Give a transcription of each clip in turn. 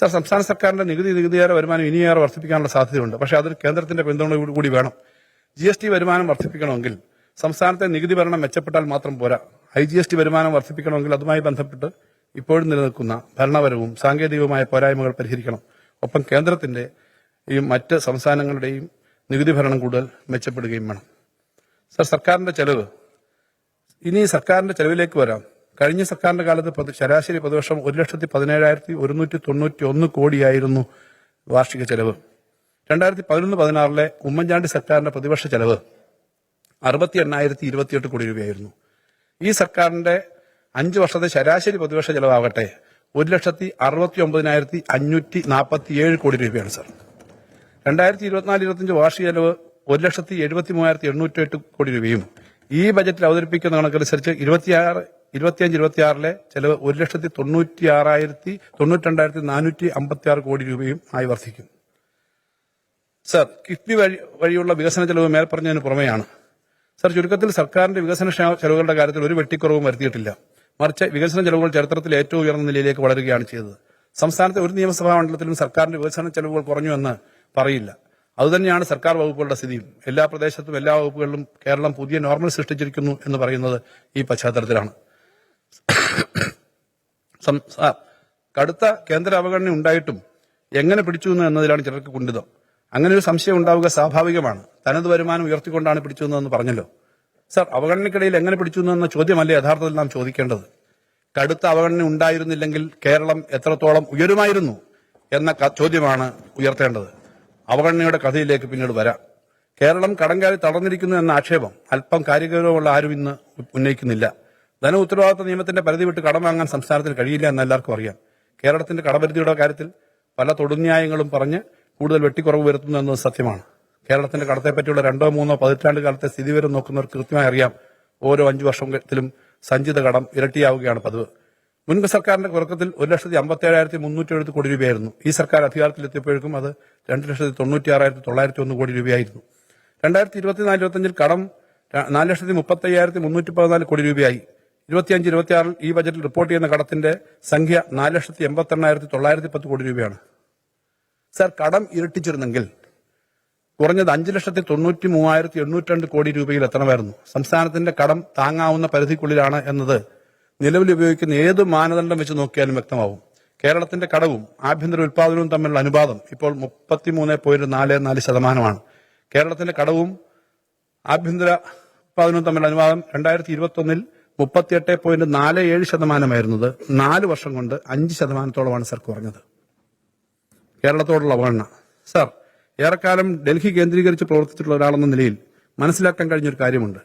Sir സംസ്ഥാന സർക്കാരിന്റെ നികുതി നികുതിയേറെ വരുമാനം ഇനിയേറെ വർദ്ധിപ്പിക്കാനുള്ള സാധ്യതയുണ്ട്. പക്ഷേ അതിൽ കേന്ദ്രത്തിന്റെ പിന്തുണ കൂടി വേണം. ജി എസ് ടി വരുമാനം വർദ്ധിപ്പിക്കണമെങ്കിൽ സംസ്ഥാനത്തെ നികുതി ഭരണം മെച്ചപ്പെട്ടാൽ മാത്രം പോരാ. ഐ ജി എസ് ടി വരുമാനം വർദ്ധിപ്പിക്കണമെങ്കിൽ അതുമായി ബന്ധപ്പെട്ട് ഇപ്പോഴും നിലനിൽക്കുന്ന ഭരണപരവും സാങ്കേതികവുമായ പോരായ്മകൾ പരിഹരിക്കണം. ഒപ്പം കേന്ദ്രത്തിന്റെ ഈ മറ്റ് സംസ്ഥാനങ്ങളുടെയും നികുതി ഭരണം കൂടുതൽ മെച്ചപ്പെടുകയും വേണം. സർ സർക്കാരിന്റെ ചെലവ്. ഇനി സർക്കാരിന്റെ ചെലവിലേക്ക് വരാം. കഴിഞ്ഞ സർക്കാരിന്റെ കാലത്ത് ശരാശരി പ്രതിവർഷം ഒരു ലക്ഷത്തി പതിനേഴായിരത്തി ഒരുന്നൂറ്റി തൊണ്ണൂറ്റി ഒന്ന് കോടിയായിരുന്നു വാർഷിക ചെലവ്. രണ്ടായിരത്തി പതിനൊന്ന് പതിനാറിലെ ഉമ്മൻചാണ്ടി സർക്കാരിന്റെ പ്രതിവർഷ ചെലവ് അറുപത്തി എണ്ണായിരത്തി ഇരുപത്തിയെട്ട് കോടി രൂപയായിരുന്നു. ഈ സർക്കാരിന്റെ അഞ്ച് വർഷത്തെ ശരാശരി പ്രതിവർഷ ചെലവാകട്ടെ ഒരു ലക്ഷത്തി അറുപത്തി ഒമ്പതിനായിരത്തി അഞ്ഞൂറ്റി നാൽപ്പത്തിയേഴ് കോടി രൂപയാണ് സർ. രണ്ടായിരത്തി ഇരുപത്തിനാല് ഇരുപത്തിയഞ്ച് വാർഷിക ചെലവ് ഒരു ലക്ഷത്തി എഴുപത്തി മൂവായിരത്തി എണ്ണൂറ്റി എട്ട് കോടി രൂപയും ഈ ബജറ്റിൽ അവതരിപ്പിക്കുന്ന കണക്കനുസരിച്ച് ഇരുപത്തിയാറ് ഇരുപത്തിയഞ്ച് ഇരുപത്തിയാറിലെ ചെലവ് ഒരു ലക്ഷത്തി തൊണ്ണൂറ്റി ആറായിരത്തി തൊണ്ണൂറ്റി നാനൂറ്റി അമ്പത്തി ആറ് കോടി രൂപയും ആയി വർദ്ധിക്കും. സർ കിഫ്ബി വഴി വഴിയുള്ള വികസന ചെലവ് മേൽപ്പറഞ്ഞതിന് പുറമെയാണ്. സർ ചുരുക്കത്തിൽ സർക്കാരിന്റെ വികസന ചെലവുകളുടെ കാര്യത്തിൽ ഒരു വെട്ടിക്കുറവും വരുത്തിയിട്ടില്ല. മറിച്ച് വികസന ചെലവുകൾ ചരിത്രത്തിൽ ഏറ്റവും ഉയർന്ന നിലയിലേക്ക് വളരുകയാണ് ചെയ്തത്. സംസ്ഥാനത്തെ ഒരു നിയമസഭാ മണ്ഡലത്തിലും സർക്കാരിന്റെ വികസന ചെലവുകൾ കുറഞ്ഞു എന്ന് പറയില്ല. അതുതന്നെയാണ് സർക്കാർ വകുപ്പുകളുടെ സ്ഥിതിയും. എല്ലാ പ്രദേശത്തും എല്ലാ വകുപ്പുകളിലും കേരളം പുതിയ നോർമൽ സൃഷ്ടിച്ചിരിക്കുന്നു എന്ന് പറയുന്നത് ഈ പശ്ചാത്തലത്തിലാണ്. കടുത്ത കേന്ദ്ര അവഗണന ഉണ്ടായിട്ടും എങ്ങനെ പിടിച്ചു എന്നതിലാണ് ചിലർക്ക് കുണ്ഠിതം. അങ്ങനെ ഒരു സംശയം ഉണ്ടാവുക സ്വാഭാവികമാണ്. തനത് വരുമാനം ഉയർത്തിക്കൊണ്ടാണ് എന്ന് പറഞ്ഞല്ലോ. സർ അവഗണനക്കിടയിൽ എങ്ങനെ പിടിച്ചു എന്ന ചോദ്യമല്ല യഥാർത്ഥത്തിൽ നാം ചോദിക്കേണ്ടത്. കടുത്ത അവഗണന ഉണ്ടായിരുന്നില്ലെങ്കിൽ കേരളം എത്രത്തോളം ഉയരുമായിരുന്നു എന്ന ചോദ്യമാണ് ഉയർത്തേണ്ടത്. അവഗണനയുടെ കഥയിലേക്ക് പിന്നീട് വരാം. കേരളം കടങ്കാരി തളർന്നിരിക്കുന്നു എന്ന ആക്ഷേപം അല്പം കാര്യഗൗരവമുള്ള ആരും ഇന്ന് ഉന്നയിക്കുന്നില്ല. ധന ഉത്തരവാദിത്വ നിയമത്തിന്റെ പരിധി വിട്ട് കടം വാങ്ങാൻ സംസ്ഥാനത്തിന് കഴിയില്ല എന്ന് എല്ലാവർക്കും അറിയാം. കേരളത്തിന്റെ കടപരിധിയുടെ കാര്യത്തിൽ പല തൊടുന്യായങ്ങളും പറഞ്ഞ് കൂടുതൽ വെട്ടിക്കുറവ് വരുത്തുന്നു എന്നത് സത്യമാണ്. കേരളത്തിന്റെ കടത്തെപ്പറ്റിയുള്ള രണ്ടോ മൂന്നോ പതിറ്റാണ്ട് കാലത്തെ സ്ഥിതി വരും നോക്കുന്നവർക്ക് കൃത്യമായി അറിയാം. ഓരോ അഞ്ചു വർഷത്തിലും സഞ്ചിത കടം ഇരട്ടിയാവുകയാണ് പതിവ്. മുൻപ് സർക്കാരിന്റെ തുടക്കത്തിൽ ഒരു ലക്ഷത്തി അമ്പത്തി ഏഴായിരത്തി മുന്നൂറ്റി എഴുപത് കോടി രൂപയായിരുന്നു. ഈ സർക്കാർ അധികാരത്തിൽ അധികാരത്തിലെത്തിയപ്പോഴേക്കും അത് രണ്ട് ലക്ഷത്തി തൊണ്ണൂറ്റി ആറായിരത്തി തൊള്ളായിരത്തി ഒന്ന് കോടി രൂപയായിരുന്നു. രണ്ടായിരത്തി ഇരുപത്തിനാല് ഇരുപത്തിയഞ്ചിൽ കടം നാല് ലക്ഷത്തി മുപ്പത്തി അയ്യായിരത്തി മുന്നൂറ്റി പതിനാല് കോടി രൂപയായി. ഇരുപത്തിയഞ്ച് ഇരുപത്തിയാറിൽ ഈ ബജറ്റിൽ റിപ്പോർട്ട് ചെയ്യുന്ന കടത്തിന്റെ സംഖ്യ നാല് ലക്ഷത്തി എൺപത്തി എണ്ണായിരത്തി തൊള്ളായിരത്തി പത്ത് കോടി രൂപയാണ് സർ കടം ഇരട്ടിച്ചിരുന്നെങ്കിൽ കുറഞ്ഞത് അഞ്ച് ലക്ഷത്തി തൊണ്ണൂറ്റി മൂവായിരത്തി എണ്ണൂറ്റി രണ്ട് കോടി രൂപയിൽ എത്തണമായിരുന്നു. സംസ്ഥാനത്തിന്റെ കടം താങ്ങാവുന്ന പരിധിക്കുള്ളിലാണ് എന്നത് നിലവിൽ ഉപയോഗിക്കുന്ന ഏത് മാനദണ്ഡം വെച്ച് നോക്കിയാലും വ്യക്തമാവും. കേരളത്തിന്റെ കടവും ആഭ്യന്തര ഉൽപാദനവും തമ്മിലുള്ള അനുപാതം ഇപ്പോൾ മുപ്പത്തിമൂന്ന് പോയിന്റ് നാല് നാല് ശതമാനമാണ്. കേരളത്തിന്റെ കടവും ആഭ്യന്തര ഉൽപാദനവും തമ്മിലുള്ള അനുപാതം രണ്ടായിരത്തി ഇരുപത്തി ഒന്നിൽ മുപ്പത്തിയെട്ട് പോയിന്റ് നാല് ഏഴ് ശതമാനമായിരുന്നത് നാല് വർഷം കൊണ്ട് അഞ്ച് ശതമാനത്തോളമാണ് സർ കുറഞ്ഞത്. കേരളത്തോടുള്ള അവഗണന. സാർ ഏറെക്കാലം ഡൽഹി കേന്ദ്രീകരിച്ച് പ്രവർത്തിച്ചിട്ടുള്ള ഒരാളെന്ന നിലയിൽ മനസ്സിലാക്കാൻ കഴിഞ്ഞൊരു കാര്യമുണ്ട്.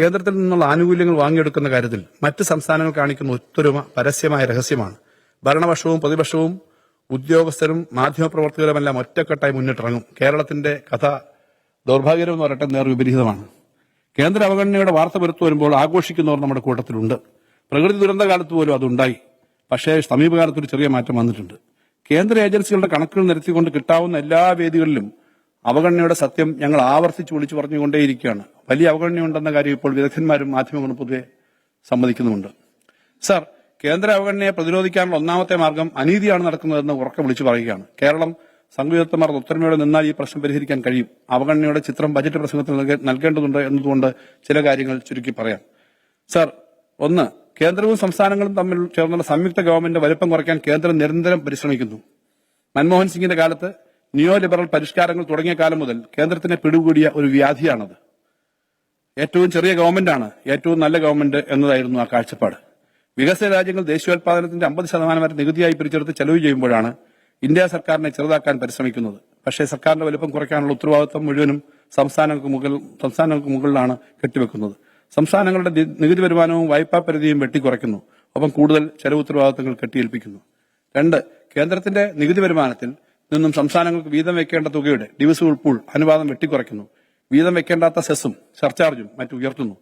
കേന്ദ്രത്തിൽ നിന്നുള്ള ആനുകൂല്യങ്ങൾ വാങ്ങിയെടുക്കുന്ന കാര്യത്തിൽ മറ്റ് സംസ്ഥാനങ്ങൾ കാണിക്കുന്ന ഒത്തൊരുമ പരസ്യമായ രഹസ്യമാണ്. ഭരണപക്ഷവും പ്രതിപക്ഷവും ഉദ്യോഗസ്ഥരും മാധ്യമപ്രവർത്തകരുമെല്ലാം ഒറ്റക്കെട്ടായി മുന്നിട്ടിറങ്ങും. കേരളത്തിന്റെ കഥ ദൗർഭാഗ്യമെന്ന് പറയട്ടെ നേർവിപരീതമാണ് കേന്ദ്ര അവഗണനയുടെ വാർത്ത പുറത്തു വരുമ്പോൾ ആഘോഷിക്കുന്നവർ നമ്മുടെ കൂട്ടത്തിലുണ്ട്. പ്രകൃതി ദുരന്ത കാലത്ത് പോലും അതുണ്ടായി. പക്ഷേ സമീപകാലത്ത് ഒരു ചെറിയ മാറ്റം വന്നിട്ടുണ്ട്. കേന്ദ്ര ഏജൻസികളുടെ കണക്കുകൾ നിരത്തിക്കൊണ്ട് കിട്ടാവുന്ന എല്ലാ വേദികളിലും അവഗണനയുടെ സത്യം ഞങ്ങൾ ആവർത്തിച്ച് വിളിച്ചു പറഞ്ഞുകൊണ്ടേയിരിക്കുകയാണ്. വലിയ അവഗണനയുണ്ടെന്ന കാര്യം ഇപ്പോൾ വിദഗ്ധന്മാരും മാധ്യമങ്ങളും പൊതുവെ സമ്മതിക്കുന്നുമുണ്ട്. സർ കേന്ദ്ര അവഗണനയെ പ്രതിരോധിക്കാനുള്ള ഒന്നാമത്തെ മാർഗം അനീതിയാണ് നടക്കുന്നതെന്ന് ഉറക്കെ വിളിച്ചു പറയുകയാണ്. കേരളം സംഘവിദഗ്ധന്മാർ ഒത്തൊരുമയോടെ നിന്നാൽ ഈ പ്രശ്നം പരിഹരിക്കാൻ കഴിയും. അവഗണനയുടെ ചിത്രം ബജറ്റ് പ്രസംഗത്തിൽ നൽകേ- നൽകേണ്ടതുണ്ട് എന്നതുകൊണ്ട് ചില കാര്യങ്ങൾ ചുരുക്കി പറയാം. സർ ഒന്ന് കേന്ദ്രവും സംസ്ഥാനങ്ങളും തമ്മിൽ ചേർന്നുള്ള സംയുക്ത ഗവൺമെന്റ് വലിപ്പം കുറയ്ക്കാൻ കേന്ദ്രം നിരന്തരം പരിശ്രമിക്കുന്നു. മൻമോഹൻ സിംഗിന്റെ കാലത്ത് നിയോ ലിബറൽ പരിഷ്കാരങ്ങൾ തുടങ്ങിയ കാലം മുതൽ കേന്ദ്രത്തിനെ പിടികൂടിയ ഒരു വ്യാധിയാണത്. ഏറ്റവും ചെറിയ ഗവൺമെന്റാണ് ഏറ്റവും നല്ല ഗവൺമെന്റ് എന്നതായിരുന്നു ആ കാഴ്ചപ്പാട്. വികസിത രാജ്യങ്ങൾ ദേശീയോത്പാദനത്തിന്റെ അമ്പത് ശതമാനം വരെ നികുതിയായി പിരിച്ചെടുത്ത് ചെലവ് ചെയ്യുമ്പോഴാണ് ഇന്ത്യ സർക്കാരിനെ ചെറുതാക്കാൻ പരിശ്രമിക്കുന്നത്. പക്ഷേ സർക്കാരിന്റെ വലുപ്പം കുറയ്ക്കാനുള്ള ഉത്തരവാദിത്വം മുഴുവനും സംസ്ഥാനങ്ങൾക്ക് മുകളിൽ സംസ്ഥാനങ്ങൾക്ക് മുകളിലാണ് കെട്ടിവെക്കുന്നത്. സംസ്ഥാനങ്ങളുടെ നികുതി വരുമാനവും വായ്പാ പരിധിയും വെട്ടിക്കുറയ്ക്കുന്നു ഒപ്പം കൂടുതൽ ചെലവ് ഉത്തരവാദിത്തങ്ങൾ കെട്ടിയേൽപ്പിക്കുന്നു. രണ്ട് കേന്ദ്രത്തിന്റെ നികുതി വരുമാനത്തിൽ നിന്നും സംസ്ഥാനങ്ങൾക്ക് വീതം വെക്കേണ്ട തുകയുടെ ഡിവിസ് ഉൾപ്പൂൾ അനുപാതം വെട്ടിക്കുറയ്ക്കുന്നു. വീതം വെക്കേണ്ടാത്ത സെസ്സും സർചാർജും മറ്റും ഉയർത്തുന്നു.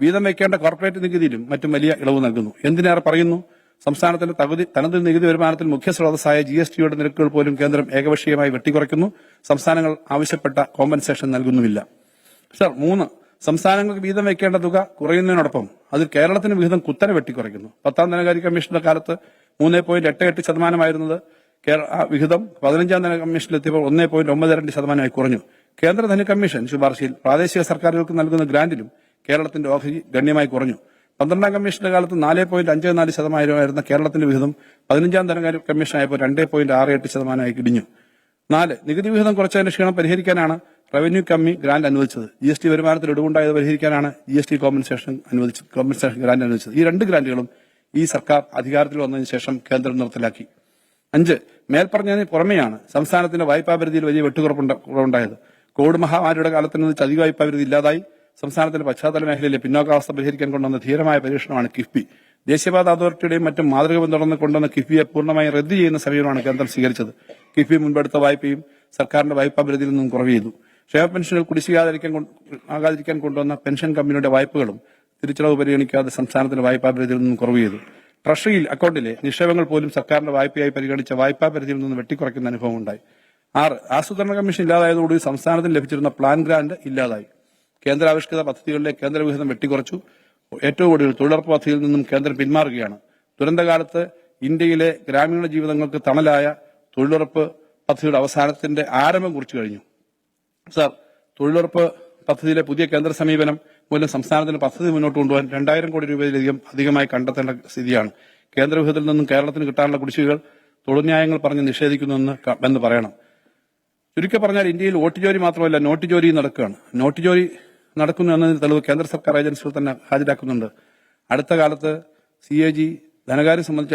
വീതം വെക്കേണ്ട കോർപ്പറേറ്റ് നികുതിയിലും മറ്റും വലിയ ഇളവ് നൽകുന്നു. എന്തിനേറെ പറയുന്നു? സംസ്ഥാനത്തിന്റെ തകുതി തനത് നികുതി വരുമാനത്തിൽ മുഖ്യ സ്രോതസ്സായ ജി എസ് ടിയുടെ നിരക്കുകൾ പോലും കേന്ദ്രം ഏകപക്ഷീയമായി വെട്ടിക്കുറയ്ക്കുന്നു. സംസ്ഥാനങ്ങൾ ആവശ്യപ്പെട്ട കോമ്പൻസേഷൻ നൽകുന്നുമില്ല. സർ മൂന്ന് സംസ്ഥാനങ്ങൾക്ക് വീതം വെക്കേണ്ട തുക കുറയുന്നതിനോടൊപ്പം അതിൽ കേരളത്തിന് വിഹിതം കുത്തനെ വെട്ടിക്കുറയ്ക്കുന്നു. പത്താം ധനകാര്യ കമ്മീഷന്റെ കാലത്ത് മൂന്ന് പോയിന്റ് എട്ട് എട്ട് ശതമാനമായിരുന്നത് വിഹിതം പതിനഞ്ചാം ധന കമ്മീഷനിലെത്തിയപ്പോൾ ഒന്നേ പോയിന്റ് ഒമ്പത് രണ്ട് ശതമാനമായി കുറഞ്ഞു. കേന്ദ്ര ധന കമ്മീഷൻ ശുപാർശയിൽ പ്രാദേശിക സർക്കാരുകൾക്ക് നൽകുന്ന ഗ്രാന്റിലും കേരളത്തിന്റെ ഓഹരി ഗണ്യമായി കുറഞ്ഞു. പന്ത്രണ്ടാം കമ്മീഷന്റെ കാലത്ത് നാല് പോയിന്റ് അഞ്ച് നാല് ശതമാനമായിരുന്ന കേരളത്തിന്റെ വിഹിതം പതിനഞ്ചാം ധനകാര്യ കമ്മീഷനായപ്പോൾ രണ്ട് പോയിന്റ് ആറ് എട്ട് ശതമാനമായി ഇടിഞ്ഞു. നാല് നികുതി വിഹിതം കുറച്ചതിന്റെ ക്ഷീണം പരിഹരിക്കാനാണ് റവന്യൂ കമ്മി ഗ്രാന്റ് അനുവദിച്ചത്. ജി എസ് ടി വരുമാനത്തിൽ ഇടവുണ്ടായത് പരിഹരിക്കാനാണ് ജി എസ് ടി കോമ്പൻസേഷൻ അനുവദിച്ചത്. കോമ്പൻസേഷൻ ഗ്രാന്റ് അനുവദിച്ചത്. ഈ രണ്ട് ഗ്രാന്റുകളും ഈ സർക്കാർ അധികാരത്തിൽ വന്നതിന് ശേഷം കേന്ദ്രം നിർത്തലാക്കി. അഞ്ച് മേൽപ്പറഞ്ഞതിന് പുറമെയാണ് സംസ്ഥാനത്തിന്റെ വായ്പാ പരിധിയിൽ വലിയ വെട്ടുകുറപ്പുണ്ടായത് കോവിഡ് മഹാമാരിയുടെ കാലത്തിനനുസരിച്ച് അധിക വായ്പാ പരിധി ഇല്ലാതായി. സംസ്ഥാനത്തിന്റെ പശ്ചാത്തല മേഖലയിലെ പിന്നോക്കാവസ്ഥ പരിഹരിക്കാൻ കൊണ്ടുവന്ന ധീരമായ പരീക്ഷണമാണ് കിഫ്ബി. ദേശീയപാത അതോറിറ്റിയുടെയും മറ്റും മാതൃക പിന്തുടർന്ന് കൊണ്ടുവന്ന കിഫ്ബിയെ പൂർണമായി റദ്ദ് ചെയ്യുന്ന സമീപനമാണ് കേന്ദ്രം സ്വീകരിച്ചത്. കിഫ്ബി മുൻപെടുത്ത വായ്പയും സർക്കാരിന്റെ വായ്പാ പരിധിയിൽ നിന്നും കുറവ് ചെയ്തു ക്ഷേമ പെൻഷനുകൾ കുടിശ്ശികാതിരിക്കാൻ കൊണ്ടുവന്ന പെൻഷൻ കമ്പനിയുടെ വായ്പകളും തിരിച്ചടവ് പരിഗണിക്കാതെ സംസ്ഥാനത്തിന്റെ വായ്പാ പരിധിയിൽ നിന്നും കുറവ് ചെയ്തു ട്രഷറിയിൽ അക്കൌണ്ടിലെ നിക്ഷേപങ്ങൾ പോലും സർക്കാരിന്റെ വായ്പയായി പരിഗണിച്ച വായ്പാ പരിധിയിൽ നിന്നും വെട്ടിക്കുറയ്ക്കുന്ന അനുഭവം ഉണ്ടായി ആറ് ആസൂത്രണ കമ്മീഷൻ ഇല്ലാതായതോടുകൂടി സംസ്ഥാനത്തിന് ലഭിച്ചിരുന്ന പ്ലാൻ ഗ്രാന്റ് ഇല്ലാതായി. കേന്ദ്രാവിഷ്കൃത പദ്ധതികളിലെ കേന്ദ്രവിഹിതം വെട്ടിക്കുറച്ചു. ഏറ്റവും ഒടുവിൽ തൊഴിലുറപ്പ് പദ്ധതിയിൽ നിന്നും കേന്ദ്രം പിന്മാറുകയാണ്. ദുരന്തകാലത്ത് ഇന്ത്യയിലെ ഗ്രാമീണ ജീവിതങ്ങൾക്ക് തണലായ തൊഴിലുറപ്പ് പദ്ധതിയുടെ അവസാനത്തിന്റെ ആരംഭം കുറിച്ചു കഴിഞ്ഞു. സാർ തൊഴിലുറപ്പ് പദ്ധതിയിലെ പുതിയ കേന്ദ്ര സമീപനം മൂലം സംസ്ഥാനത്തിന് പദ്ധതി മുന്നോട്ട് കൊണ്ടുപോകാൻ രണ്ടായിരം കോടി രൂപയിലധികം അധികമായി കണ്ടെത്തേണ്ട സ്ഥിതിയാണ്. കേന്ദ്രവിഹിതത്തിൽ നിന്നും കേരളത്തിന് കിട്ടാനുള്ള കുടിശ്ശികകൾ തൊഴിൽന്യായങ്ങൾ പറഞ്ഞ് നിഷേധിക്കുന്നുവെന്ന് എന്ന് പറയണം. ചുരുക്കി പറഞ്ഞാൽ ഇന്ത്യയിൽ വോട്ട് ജോലി മാത്രമല്ല നോട്ട് ജോലി നടക്കുകയാണ്. നോട്ട് ജോലി നടക്കുന്നു എന്നതിന് തെളിവ് കേന്ദ്ര സർക്കാർ ഏജൻസികൾ തന്നെ ഹാജരാക്കുന്നുണ്ട്. അടുത്ത കാലത്ത് സി എ ജി ധനകാര്യം സംബന്ധിച്ച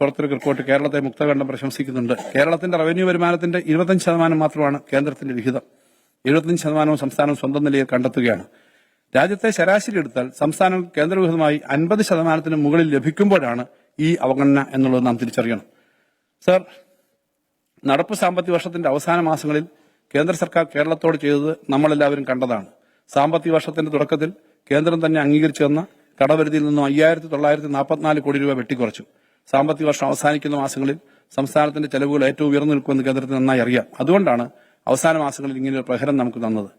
പുറത്തിറക്കിയ റിപ്പോർട്ട് കേരളത്തെ മുക്തകണ്ഠം പ്രശംസിക്കുന്നുണ്ട്. കേരളത്തിന്റെ റവന്യൂ വരുമാനത്തിന്റെ ഇരുപത്തഞ്ച് ശതമാനം മാത്രമാണ് കേന്ദ്രത്തിന്റെ വിഹിതം. എഴുപത്തഞ്ച് ശതമാനവും സംസ്ഥാനം സ്വന്തം നിലയിൽ കണ്ടെത്തുകയാണ്. രാജ്യത്തെ ശരാശരി എടുത്താൽ സംസ്ഥാനം കേന്ദ്രവിഹിതമായി അൻപത് ശതമാനത്തിന് മുകളിൽ ലഭിക്കുമ്പോഴാണ് ഈ അവഗണന എന്നുള്ളത് നാം തിരിച്ചറിയണം. സർ നടപ്പ് സാമ്പത്തിക വർഷത്തിന്റെ അവസാന മാസങ്ങളിൽ കേന്ദ്ര സർക്കാർ കേരളത്തോട് ചെയ്തത് നമ്മളെല്ലാവരും കണ്ടതാണ്. സാമ്പത്തിക വർഷത്തിന്റെ തുടക്കത്തിൽ കേന്ദ്രം തന്നെ അംഗീകരിച്ചു തന്ന കടപരിധിയിൽ നിന്നും അയ്യായിരത്തി തൊള്ളായിരത്തി നാൽപ്പത്തിനാല് കോടി രൂപ വെട്ടിക്കുറച്ചു. സാമ്പത്തിക വർഷം അവസാനിക്കുന്ന മാസങ്ങളിൽ സംസ്ഥാനത്തിന്റെ ചെലവുകൾ ഏറ്റവും ഉയർന്നു നിൽക്കുമെന്ന് കേന്ദ്രത്തിന് നന്നായി അറിയാം. അതുകൊണ്ടാണ് അവസാന മാസങ്ങളിൽ ഇങ്ങനെ ഒരു പ്രഹരം നമുക്ക് തന്നത്.